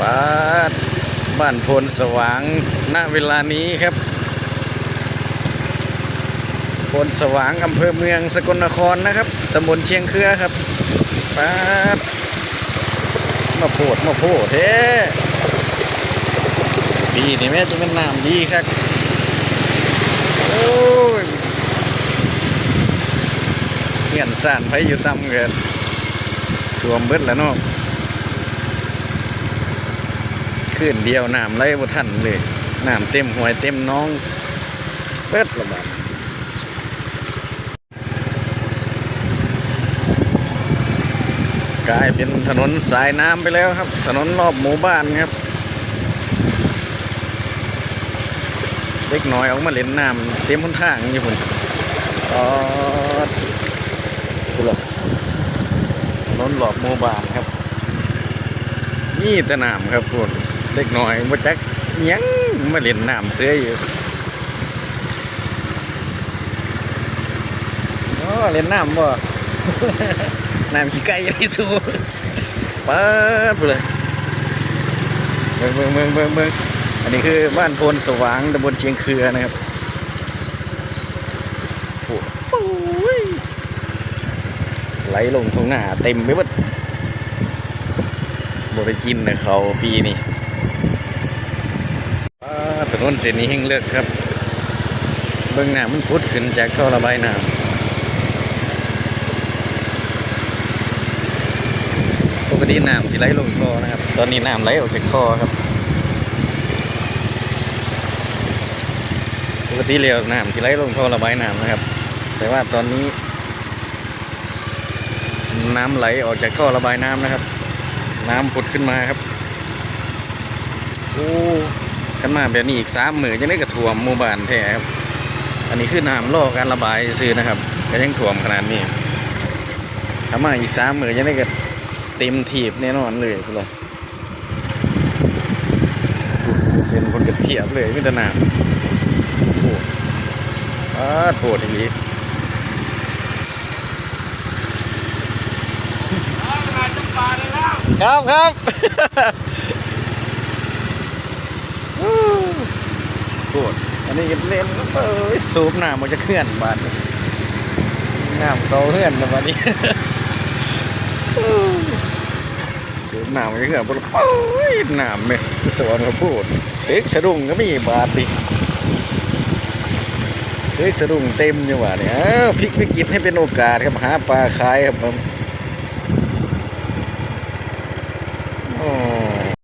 ป้าดบ้านโพนสว่างณเวลานี้ครับโพนสว่างอำเภอเมืองสกลนครนะครับตำบลเชียงเครือครับป้าดมาโพดมาโพดเฮ้ดีนี่แม่จะเป็นน้ำดีครับโอ้ยเงียนสานไปอยู่ต่ำเกินท่วมเบิดแล้วเนาะ ขึ้นเดียวน้ำไหลบ่ทันเลยน้ำเต็มหวยเต็มน้องเปิดละบาดกลายเป็นถนนสายน้ำไปแล้วครับ ถนนรอบหมู่บ้านครับ เล็กน้อยออกมาเล่นน้ำเต็มพ้นทางอยู่พุ่นอ๋อพุ่นละถนนรอบหมู่บ้านครับ นี่แต่น้ำครับพุ่น เล็กน้อยมาจักยังมาเล่นน้ำเสืออยู่อ๋อเล่นน้ำบ่น้ำขี้ไก่ยังสู้ปิดเลยเบิ่งเบิ่งเบิ่งเบิ่งเบิ่งอันนี้คือบ้านโพนสว่างตำบลเชียงเครือนะครับโอ้โหไหลลงทงหน้าเต็มไปหมดบริกินนะเขาปีนี้ ถนนเส้นนี้แห้งเลิกครับ เบื้องหน้ามันพุดขึ้นจากท่อระบายน้ำปกติน้ำสิไหลลงท่อนะครับ ตอนนี้น้ำไหลออกจากท่อครับ ปกติเรียวน้ำสิไหลลงท่อระบายน้ำนะครับ แต่ว่าตอนนี้ น้ำไหลออกจากท่อระบายน้ำนะครับ น้ำผุดขึ้นมาครับ โอ้ ขึ้นมาแบบนี้อีกสามหมื่นยังได้กระถ่วมหมู่บ้านแท้ครับ อันนี้คือน้ำล่อการระบายซื้อนะครับ ก็ยังถ่วมขนาดนี้ถ้ามาอีกสามหมื่นยังได้กระเต็มทีบแน่นอนเลยคุณเลยเส้นคนกระเพียบเลยไมแต่ได้น้ำโอ้อ้าโปวดอย่างนี้ครับครับ กดอันนี้เล่นเอ้ยสูบหน้ามันจะเคลื่อนบ้านหน้ามันโตเคลื่อนนะบานนี้สูบหน้ามันจะเคลื่อนบาดโอ้ยหน้าเนี่ยสวนเขาพูดเด็กสะดุ้งก็มีบาดดิเด็กสะดุ้งเต็มอยู่ว่าเนี้พลิกวิกฤตให้เป็นโอกาสครับหาปลาขายครับผมโอ้